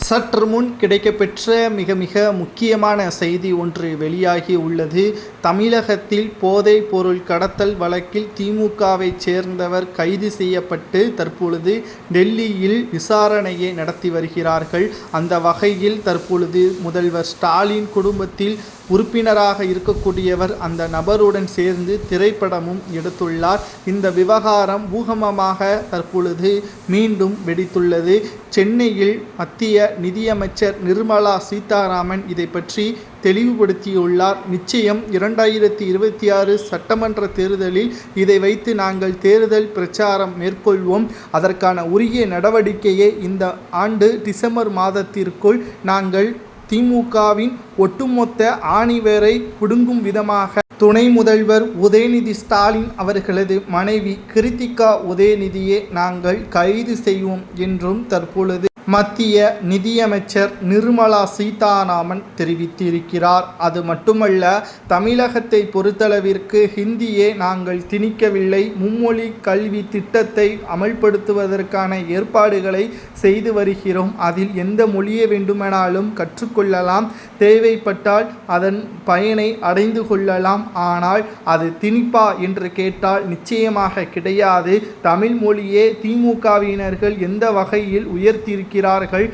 சற்று முன் கிடைக்கப்பெற்ற மிக மிக முக்கியமான செய்தி ஒன்று வெளியாகி உள்ளது. தமிழகத்தில் போதைப் பொருள் கடத்தல் வழக்கில் திமுகவை சேர்ந்தவர் கைது செய்யப்பட்டு தற்பொழுது டெல்லியில் விசாரணையை நடத்தி வருகிறார்கள். அந்த வகையில் தற்பொழுது முதல்வர் ஸ்டாலின் குடும்பத்தில் உறுப்பினராக இருக்கக்கூடியவர் அந்த நபருடன் சேர்ந்து திரைப்படமும் எடுத்துள்ளார். இந்த விவகாரம் பூகமமாக தற்பொழுது மீண்டும் வெடித்துள்ளது. சென்னையில் மத்திய மத்திய நிதியமைச்சர் நிர்மலா சீதாராமன் இதை பற்றி தெளிவுபடுத்தியுள்ளார். நிச்சயம் இரண்டாயிரத்தி இருபத்தி ஆறு சட்டமன்ற தேர்தலில் இதை வைத்து நாங்கள் தேர்தல் பிரச்சாரம் மேற்கொள்வோம். அதற்கான உரிய நடவடிக்கையை இந்த ஆண்டு டிசம்பர் மாதத்திற்குள் நாங்கள் திமுகவின் ஒட்டுமொத்த ஆணிவேரை பிடுங்கும் விதமாக துணை முதல்வர் உதயநிதி ஸ்டாலின் அவர்களது மனைவி கிருத்திகா உதயநிதியை நாங்கள் கைது செய்வோம் என்றும் தற்பொழுது மத்திய நிதியமைச்சர் நிர்மலா சீதாராமன் தெரிவித்திருக்கிறார். அது மட்டுமல்ல தமிழகத்தை பொறுத்தளவிற்கு ஹிந்தியை நாங்கள் திணிக்கவில்லை. மும்மொழி கல்வி திட்டத்தை அமல்படுத்துவதற்கான ஏற்பாடுகளை செய்து வருகிறோம். அதில் எந்த மொழியை வேண்டுமானாலும் கற்றுக்கொள்ளலாம். தேவைப்பட்டால் அதன் பயனை அடைந்து கொள்ளலாம். ஆனால் அது திணிப்பா என்று கேட்டால் நிச்சயமாக கிடையாது. தமிழ் மொழியே திமுகவினர்கள் எந்த வகையில் உயர்த்தியிருக்கிறார்கள்?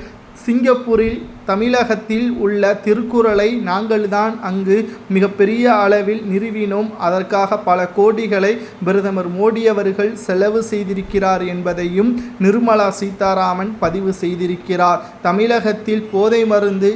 சிங்கப்பூரில் தமிழகத்தில் உள்ள திருக்குறளை நாங்கள்தான் அங்கு மிகப்பெரிய அளவில் நிறுவினோம். அதற்காக பல கோடிகளை பிரதமர் மோடி அவர்கள் செலவு செய்திருக்கிறார் என்பதையும் நிர்மலா சீதாராமன் பதிவு செய்திருக்கிறார். தமிழகத்தில் போதை மருந்து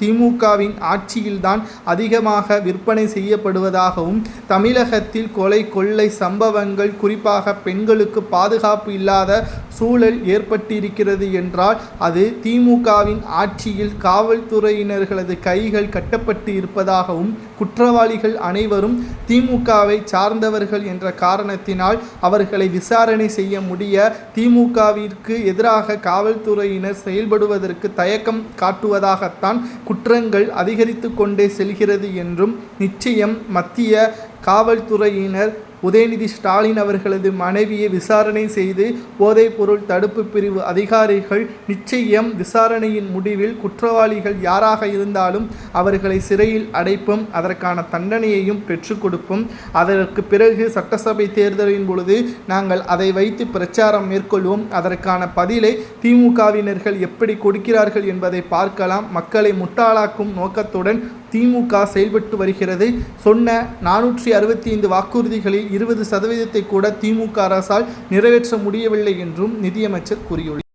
திமுகவின் ஆட்சியில்தான் அதிகமாக விற்பனை செய்யப்படுவதாகவும் தமிழகத்தில் கொலை கொள்ளை சம்பவங்கள் குறிப்பாக பெண்களுக்கு பாதுகாப்பு இல்லாத சூழல் ஏற்பட்டிருக்கிறது என்றால் அது திமுகவின் ஆட்சியில் காவல்துறையினர்களது கைகள் கட்டப்பட்டு இருப்பதாகவும் குற்றவாளிகள் அனைவரும் திமுகவை சார்ந்தவர்கள் என்ற காரணத்தினால் அவர்களை விசாரணை செய்ய முடிய திமுகவிற்கு எதிராக காவல்துறையினர் செயல்படுவதற்கு தயக்கம் காட்டுவதாகத்தான் குற்றங்கள் அதிகரித்து கொண்டே செல்கிறது என்றும் நிச்சயம் மத்திய காவல்துறையினர் உதயநிதி ஸ்டாலின் அவர்களது மனைவியை விசாரணை செய்து போதைப்பொருள் தடுப்பு பிரிவு அதிகாரிகள் நிச்சயம் விசாரணையின் முடிவில் குற்றவாளிகள் யாராக இருந்தாலும் அவர்களை சிறையில் அடைப்பும் அதற்கான தண்டனையையும் பெற்றுக் கொடுப்போம். அதற்கு பிறகு சட்டசபை தேர்தலின் பொழுது நாங்கள் அதை வைத்து பிரச்சாரம் மேற்கொள்வோம். அதற்கான பதிலை திமுகவினர்கள் எப்படி கொடுக்கிறார்கள் என்பதை பார்க்கலாம். மக்களை முட்டாளாக்கும் நோக்கத்துடன் திமுக செயல்பட்டு வருகிறது. சொன்ன நானூற்றி அறுபத்தி ஐந்து வாக்குறுதிகளில் இருபது சதவீதத்தை கூட திமுக அரசால் நிறைவேற்ற முடியவில்லை என்றும் நிதியமைச்சர் கூறியுள்ளார்.